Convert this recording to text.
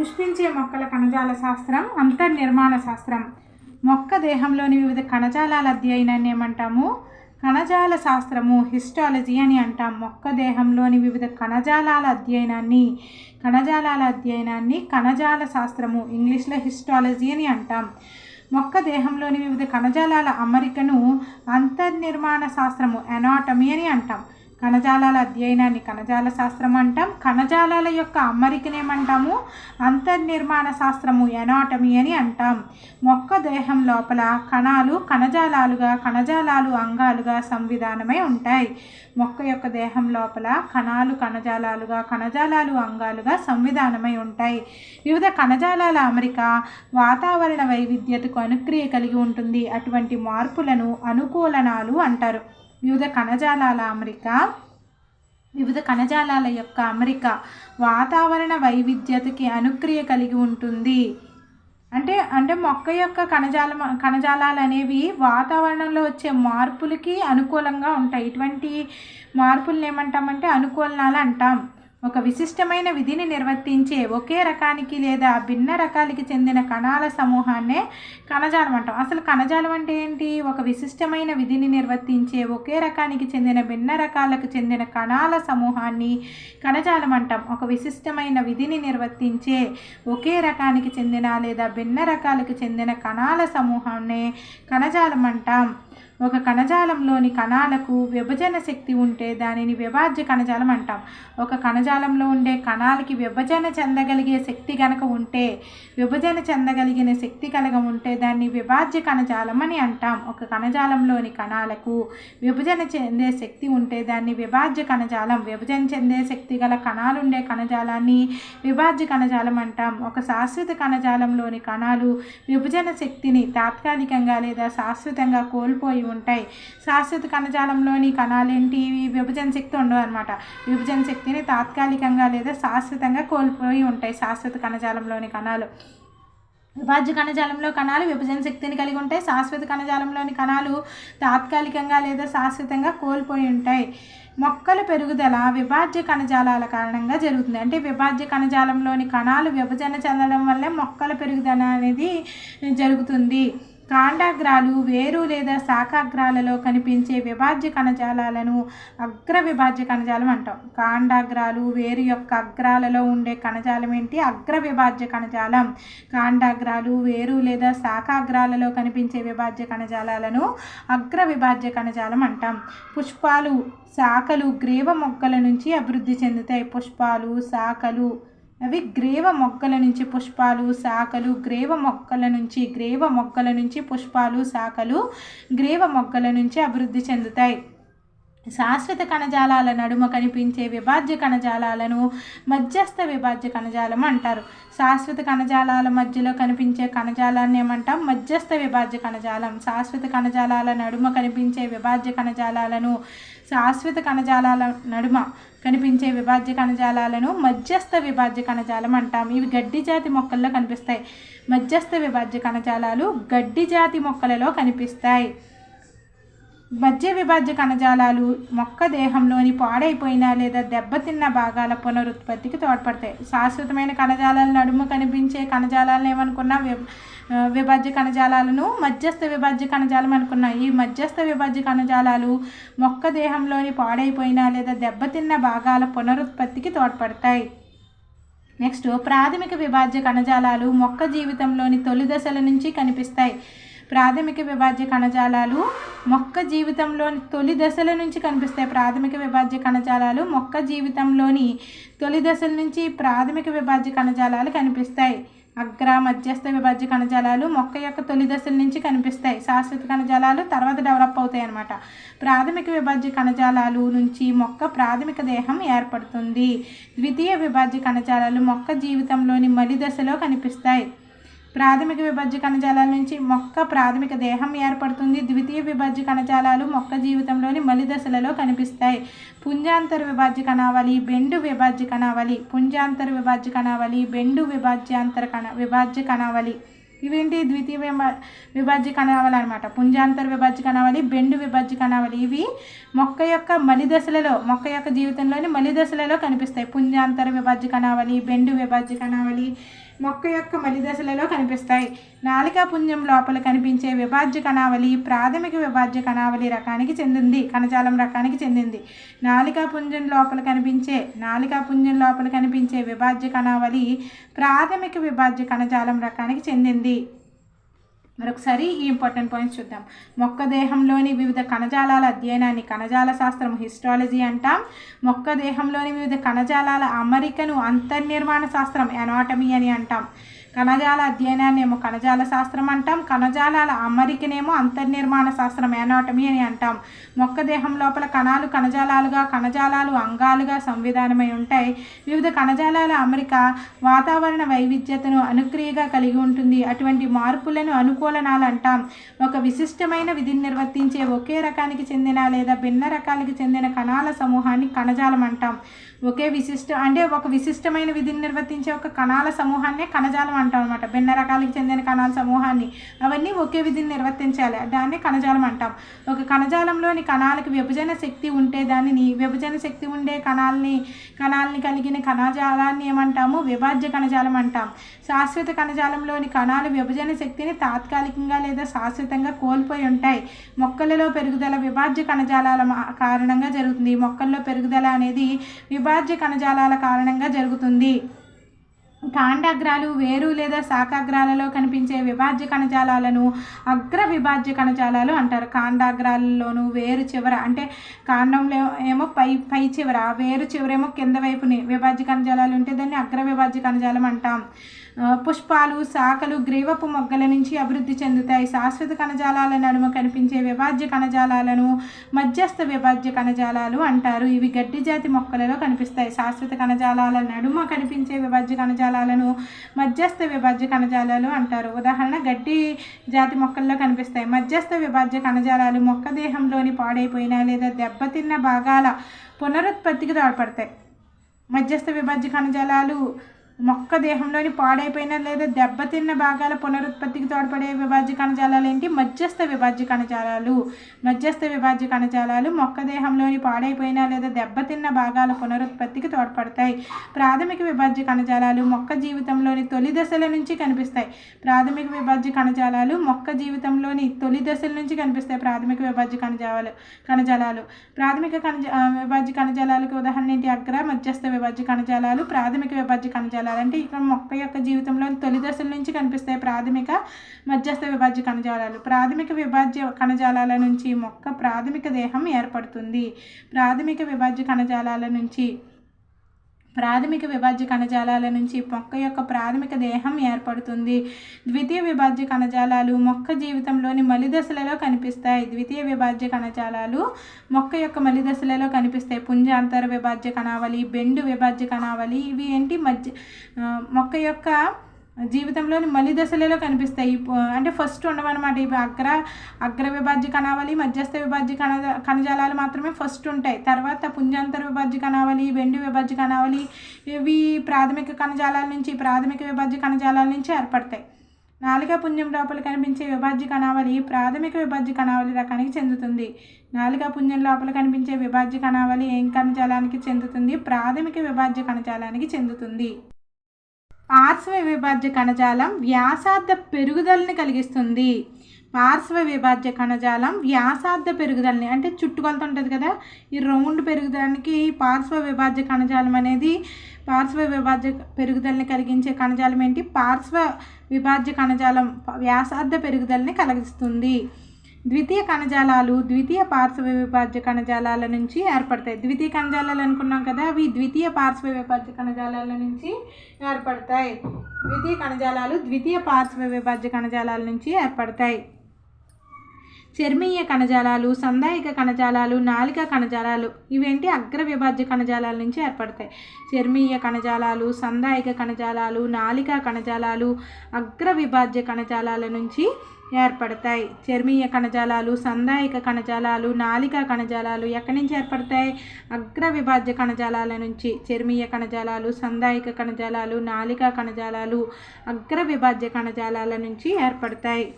పుష్పించే మొక్కల కణజాల శాస్త్రం అంతర్నిర్మాణ శాస్త్రం. మొక్క దేహంలోని వివిధ కణజాలాల అధ్యయనాన్ని ఏమంటాము? కణజాల శాస్త్రము హిస్టాలజీ అని అంటాం. మొక్క దేహంలోని వివిధ కణజాలాల అధ్యయనాన్ని కణజాలాల అధ్యయనాన్ని కణజాల శాస్త్రము ఇంగ్లీష్లో హిస్టాలజీ అని అంటాం. మొక్క దేహంలోని వివిధ కణజాలాల అమరికను అంతర్నిర్మాణ శాస్త్రము ఎనాటమీ అని అంటాం. కణజాలాల అధ్యయనాన్ని కణజాల శాస్త్రం అంటాం. కణజాలాల యొక్క అమరికనేమంటాము అంతర్నిర్మాణ శాస్త్రము ఎనాటమీ అని అంటాం. మొక్క దేహం లోపల కణాలు కణజాలాలుగా కణజాలాలు అంగాలుగా సంవిధానమై ఉంటాయి. మొక్క యొక్క దేహం లోపల కణాలు కణజాలాలుగా కణజాలాలు అంగాలుగా సంవిధానమై ఉంటాయి. వివిధ కణజాలాల అమరిక వాతావరణ వైవిధ్యతకు అనుక్రియ కలిగి ఉంటుంది. అటువంటి మార్పులను అనుకూలనాలు అంటారు. వివిధ కణజాలాల అమరిక వివిధ కణజాలాల యొక్క అమరిక వాతావరణ వైవిధ్యతకి అనుక్రియ కలిగి ఉంటుంది. అంటే అంటే మొక్క యొక్క కణజాల కణజాలాలు అనేవి వాతావరణంలో వచ్చే మార్పులకి అనుకూలంగా ఉంటాయి. ఇటువంటి మార్పులను ఏమంటామంటే అనుకూలనాలు అంటాం. ఒక విశిష్టమైన విధిని నిర్వర్తించే ఒకే రకానికి లేదా భిన్న రకాలకి చెందిన కణాల సమూహాన్నే కణజాలం అంటాం. అసలు కణజాలం అంటే ఏంటి? ఒక విశిష్టమైన విధిని నిర్వర్తించే ఒకే రకానికి చెందిన భిన్న రకాలకు చెందిన కణాల సమూహాన్ని కణజాలం అంటాం. ఒక విశిష్టమైన విధిని నిర్వర్తించే ఒకే రకానికి చెందిన లేదా భిన్న రకాలకు చెందిన కణాల సమూహాన్నే కణజాలం అంటాం. ఒక కణజాలంలోని కణాలకు విభజన శక్తి ఉంటే దానిని విభాజ్య కణజాలం అంటాం. ఒక కణజాలంలో ఉండే కణాలకి విభజన చెందగలిగే శక్తి కనుక ఉంటే విభజన చెందగలిగిన శక్తి కలగ ఉంటే దాన్ని విభాజ్య కణజాలం అని అంటాం. ఒక కణజాలంలోని కణాలకు విభజన చెందే శక్తి ఉంటే దాన్ని విభాజ్య కణజాలం విభజన చెందే శక్తి గల కణాలు ఉండే కణజాలాన్ని విభాజ్య కణజాలం అంటాం. ఒక శాశ్వత కణజాలంలోని కణాలు విభజన శక్తిని తాత్కాలికంగా లేదా శాశ్వతంగా కోల్పోయి ఉంటాయి. శాశ్వత కణజాలంలోని కణాలు ఏంటి ఇవి విభజన శక్తి ఉండవు అనమాట విభజన శక్తిని తాత్కాలికంగా లేదా శాశ్వతంగా కోల్పోయి ఉంటాయి శాశ్వత కణజాలంలోని కణాలు. విభాజ్య కణజాలంలో కణాలు విభజన శక్తిని కలిగి ఉంటాయి. శాశ్వత కణజాలంలోని కణాలు తాత్కాలికంగా లేదా శాశ్వతంగా కోల్పోయి ఉంటాయి. మొక్కల పెరుగుదల విభాజ్య కణజాలాల కారణంగా జరుగుతుంది. అంటే విభాజ్య కణజాలంలోని కణాలు విభజన చెందడం వల్లే మొక్కల పెరుగుదల అనేది జరుగుతుంది. కాండాగ్రాలు వేరు లేదా శాఖాగ్రాలలో కనిపించే విభాజ్య కణజాలాలను అగ్ర విభాజ్య కణజాలం అంటాం. కాండాగ్రాలు వేరు యొక్క అగ్రాలలో ఉండే కణజాలం ఏంటి? అగ్ర విభాజ్య కణజాలం. కాండాగ్రాలు వేరు లేదా శాఖాగ్రాలలో కనిపించే విభాజ్య కణజాలాలను అగ్ర విభాజ్య కణజాలం అంటాం. పుష్పాలు శాఖలు గ్రీవ మొక్కల నుంచి అభివృద్ధి చెందుతాయి. పుష్పాలు శాఖలు అవి గ్రేవ మొక్కల నుంచి పుష్పాలు శాఖలు గ్రేవ మొక్కల నుంచి గ్రేవ మొక్కల నుంచి పుష్పాలు శాఖలు గ్రేవ మొక్కల నుంచి అభివృద్ధి చెందుతాయి. శాశ్వత కణజాలాల నడుమ కనిపించే విభాజ్య కణజాలాలను మధ్యస్థ విభాజ్య కణజాలం అంటారు. శాశ్వత కణజాలాల మధ్యలో కనిపించే కణజాలాన్ని ఏమంటాం? మధ్యస్థ విభాజ్య కణజాలం. శాశ్వత కణజాలాల నడుమ కనిపించే విభాజ్య కణజాలాలను శాశ్వత కణజాలాల నడుమ కనిపించే విభాజ్య కణజాలాలను మధ్యస్థ విభాజ్య కణజాలం అంటాం. ఇవి గడ్డి జాతి మొక్కల్లో కనిపిస్తాయి. మధ్యస్థ విభాజ్య కణజాలాలు గడ్డి జాతి మొక్కలలో కనిపిస్తాయి. మధ్య విభాజ్య కణజాలాలు మొక్క దేహంలోని పాడైపోయిన లేదా దెబ్బతిన్న భాగాల పునరుత్పత్తికి తోడ్పడతాయి. శాశ్వతమైన కణజాలాల నడుము కనిపించే కణజాలాలను ఏమనుకున్నా? విభాజ్య కణజాలాలను మధ్యస్థ విభాజ్య కణజాలం అనుకున్నాం. ఈ మధ్యస్థ విభాజ్య కణజాలాలు మొక్క దేహంలోని పాడైపోయిన లేదా దెబ్బతిన్న భాగాల పునరుత్పత్తికి తోడ్పడతాయి. నెక్స్ట్ ప్రాథమిక విభాజ్య కణజాలాలు మొక్క జీవితంలోని తొలి దశల నుంచి కనిపిస్తాయి. ప్రాథమిక విభాజ్య కణజాలాలు మొక్క జీవితంలోని తొలి దశల నుంచి కనిపిస్తాయి. ప్రాథమిక విభాజ్య కణజాలాలు మొక్క జీవితంలోని తొలి దశల నుంచి ప్రాథమిక విభాజ్య కణజాలాలు కనిపిస్తాయి. అగ్ర మధ్యస్థ విభాజ్య కణజాలాలు మొక్క యొక్క తొలి దశల నుంచి కనిపిస్తాయి. శాశ్వత కణజాలాలు తర్వాత డెవలప్ అవుతాయి అన్నమాట. ప్రాథమిక విభాజ్య కణజాలాలు నుంచి మొక్క ప్రాథమిక దేహం ఏర్పడుతుంది. ద్వితీయ విభాజ్య కణజాలాలు మొక్క జీవితంలోని మలి దశలో కనిపిస్తాయి. ప్రాథమిక విభజ్య కణజాలాల నుంచి మొక్క ప్రాథమిక దేహం ఏర్పడుతుంది. ద్వితీయ విభజ్య కణజాలాలు మొక్క జీవితంలోని మలి దశలలో కనిపిస్తాయి. పుంజాంతర విభాజ్య కణావళి బెండు విభాజ్య కణావళి పుంజాంతర విభాజ్య కణావళి బెండు విభాజ్యాంతర కణ విభాజ్య కణావళి. ఇవేంటి? ద్వితీయ విభా- విభాజ్య కణావళి అనమాట పుంజాంతర విభాజ్య కణావళి బెండు విభాజ్య కణావళి. ఇవి మొక్క యొక్క మలి దశలలో మొక్క యొక్క జీవితంలోని మలి దశలలో కనిపిస్తాయి. పుంజాంతర విభాజ్య కణావళి బెండు విభాజ్య కణావళి మొక్క యొక్క మలిదశలలో కనిపిస్తాయి. నాలికా పుంజం లోపల కనిపించే విభాజ్య కణావళి ప్రాథమిక విభాజ్య కణావళి రకానికి చెందింది. కణజాలం రకానికి చెందింది. నాలికా పుంజం లోపల కనిపించే నాలికా పుంజం లోపల కనిపించే విభాజ్య కణావళి ప్రాథమిక విభాజ్య కణజాలం రకానికి చెందింది. మరొకసారి ఈ ఇంపార్టెంట్ పాయింట్స్ చూద్దాం. మొక్క దేహంలోని వివిధ కణజాలాల అధ్యయనాన్ని కణజాల శాస్త్రం హిస్టాలజీ అంటాం. మొక్క దేహంలోని వివిధ కణజాలాల అమరికను అంతర్నిర్మాణ శాస్త్రం ఎనాటమీ అని అంటాం. కణజాల అధ్యయనాన్ని ఏమో కణజాల శాస్త్రం అంటాం కణజాలాల అమరికనేమో అంతర్నిర్మాణ శాస్త్రం ఎనాటమీ అని అంటాం. మొక్క దేహం లోపల కణాలు కణజాలాలుగా కణజాలాలు అంగాలుగా సంవిధానమై ఉంటాయి. వివిధ కణజాలాల అమరిక వాతావరణ వైవిధ్యతను అనుక్రియగా కలిగి ఉంటుంది. అటువంటి మార్పులను అనుకూలనాలు అంటాం. ఒక విశిష్టమైన విధిని నిర్వర్తించే ఒకే రకానికి చెందిన లేదా భిన్న రకాలకి చెందిన కణాల సమూహాన్ని కణజాలం అంటాం. ఒకే విశిష్ట అంటే ఒక విశిష్టమైన విధిని నిర్వర్తించే ఒక కణాల సమూహాన్ని కణజాలం అంటాం అనమాట భిన్న రకాలకు చెందిన కణాల సమూహాన్ని అవన్నీ ఒకే విధిని నిర్వర్తించాలి. దాన్ని కణజాలం అంటాం. ఒక కణజాలంలోని కణాలకు విభజన శక్తి ఉంటే దానిని విభజన శక్తి ఉండే కణాలని కణాలని కలిగిన కణజాలాన్ని ఏమంటాము? విభాజ్య కణజాలం అంటాం. శాశ్వత కణజాలంలోని కణాలు విభజన శక్తిని తాత్కాలికంగా లేదా శాశ్వతంగా కోల్పోయి ఉంటాయి. మొక్కలలో పెరుగుదల విభాజ్య కణజాలాల మా- కారణంగా జరుగుతుంది. మొక్కల్లో పెరుగుదల అనేది విభాజ్య కణజాలాల కారణంగా జరుగుతుంది. కాండాగ్రాలు వేరు లేదా శాకాగ్రాలలో కనిపించే విభాజ్య కణజాలాలను అగ్ర విభాజ్య కణజాలాలు అంటారు. కాండాగ్రాలలోను వేరు చివర అంటే కాండంలో ఏమో పై పై చివర వేరు చివరేమో కింద వైపుని విభాజ్య కణజాలాలు ఉంటే దాన్ని అగ్ర విభాజ్య కణజాలం అంటాం. పుష్పాలు శాఖలు గ్రీవపు మొగ్గల నుంచి అభివృద్ధి చెందుతాయి. శాశ్వత కణజాలాల నడుమ కనిపించే విభాజ్య కణజాలాలను మధ్యస్థ విభాజ్య కణజాలాలు అంటారు. ఇవి గడ్డి జాతి మొక్కలలో కనిపిస్తాయి. శాశ్వత కణజాలాల నడుమ కనిపించే విభాజ్య కణజాలాలను మధ్యస్థ విభాజ్య కణజాలాలు అంటారు. ఉదాహరణ గడ్డి జాతి మొక్కల్లో కనిపిస్తాయి. మధ్యస్థ విభాజ్య కణజాలాలు మొక్క దేహంలోని పాడైపోయిన లేదా దెబ్బతిన్న భాగాల పునరుత్పత్తికి తోడ్పడతాయి. మధ్యస్థ విభాజ్య కణజాలాలు మొక్క దేహంలోని పాడైపోయిన లేదా దెబ్బతిన్న భాగాల పునరుత్పత్తికి తోడ్పడే విభాజ్య కణజాలాలు ఏంటి? మధ్యస్థ విభాజ్య కణజాలాలు. మధ్యస్థ విభాజ్య కణజాలాలు మొక్క దేహంలోని పాడైపోయిన లేదా దెబ్బతిన్న భాగాల పునరుత్పత్తికి తోడ్పడతాయి. ప్రాథమిక విభాజ్య కణజాలాలు మొక్క జీవితంలోని తొలి దశల నుంచి కనిపిస్తాయి. ప్రాథమిక విభాజ్య కణజాలాలు మొక్క జీవితంలోని తొలి దశల నుంచి కనిపిస్తాయి. ప్రాథమిక విభాజ్య కణజాలాలు కణజాలాలు. ప్రాథమిక కణజ విభాజ్య కణజాలాలకు ఉదాహరణ ఏంటి? అగ్ర మధ్యస్థ విభాజ్య కణజాలాలు ప్రాథమిక విభాజ్య కణజాలాలు అంటే ఇక్కడ మొక్క యొక్క జీవితంలో తొలి దశల నుంచి కనిపిస్తాయి ప్రాథమిక మధ్యస్థ విభాజ్య కణజాలాలు. ప్రాథమిక విభాజ్య కణజాలాల నుంచి మొక్క ప్రాథమిక దేహం ఏర్పడుతుంది. ప్రాథమిక విభాజ్య కణజాలాల నుంచి ప్రాథమిక విభాజ్య కణజాలాల నుంచి మొక్క యొక్క ప్రాథమిక దేహం ఏర్పడుతుంది. ద్వితీయ విభాజ్య కణజాలాలు మొక్క జీవితంలోని మలిదశలలో కనిపిస్తాయి. ద్వితీయ విభాజ్య కణజాలాలు మొక్క యొక్క మలిదశలలో కనిపిస్తాయి. పుంజాంతర విభాజ్య కణావళి బెండు విభాజ్య కణావళి ఇవి ఏంటి? మధ్య మొక్క యొక్క జీవితంలోని మలి దశలలో కనిపిస్తాయి. అంటే ఫస్ట్ ఉండవన్నమాట. ఇవి అగ్ర అగ్ర విభాజ్య కణావళి మధ్యస్థ విభాజ్య కణ కణజాలాలు మాత్రమే ఫస్ట్ ఉంటాయి. తర్వాత పుంజాంతర విభాజ్య కణావళి వెండి విభాజ్య కణావళి ఇవి ప్రాథమిక కణజాలాల నుంచి ప్రాథమిక విభాజ్య కణజాలాల నుంచి ఏర్పడతాయి. నాలిక పుంజం లోపల కనిపించే విభాజ్య కణావళి ప్రాథమిక విభాజ్య కణావళి రకానికి చెందుతుంది. నాలిక పుంజం లోపల కనిపించే విభాజ్య కణావళి ఏం కణజాలానికి చెందుతుంది? ప్రాథమిక విభాజ్య కణజాలానికి చెందుతుంది. పార్శ్వ విభాజ్య కణజాలం వ్యాసార్థ పెరుగుదలని కలిగిస్తుంది. పార్శ్వ విభాజ్య కణజాలం వ్యాసార్థ పెరుగుదలని అంటే చుట్టుకొలత ఉంటుంది కదా ఈ రౌండ్ పెరుగుదలకి పార్శ్వ విభాజ్య కణజాలం అనేది పార్శ్వ విభాజ్య పెరుగుదలని కలిగించే కణజాలం ఏంటి? పార్శ్వ విభాజ్య కణజాలం వ్యాసార్థ పెరుగుదలని కలిగిస్తుంది. ద్వితీయ కణజాలాలు ద్వితీయ పార్శ్వ విభాజ్య కణజాలాల నుంచి ఏర్పడతాయి. ద్వితీయ కణజాలాలు అనుకున్నాం కదా అవి ద్వితీయ పార్శ్వ విభాజ్య కణజాలాల నుంచి ఏర్పడతాయి. ద్వితీయ కణజాలాలు ద్వితీయ పార్శ్వ విభాజ్య కణజాలాల నుంచి ఏర్పడతాయి. చర్మీయ కణజాలాలు సందాయిక కణజాలాలు నాలిక కణజాలాలు ఇవేంటి? అగ్ర విభాజ్య కణజాలాల నుంచి ఏర్పడతాయి. చర్మీయ కణజాలాలు సందాయిక కణజాలాలు నాలిక కణజాలాలు అగ్ర విభాజ్య కణజాలాల నుంచి ఏర్పడతాయి. చర్మీయ కణజాలాలు సందాయిక కణజాలాలు నాలిక కణజాలాలు ఎక్కడి నుంచి ఏర్పడతాయి? అగ్ర విభాజ్య కణజాలాల నుంచి. చర్మీయ కణజాలాలు సందాయిక కణజాలాలు నాలిక కణజాలాలు అగ్ర విభాజ్య కణజాలాల నుంచి ఏర్పడతాయి.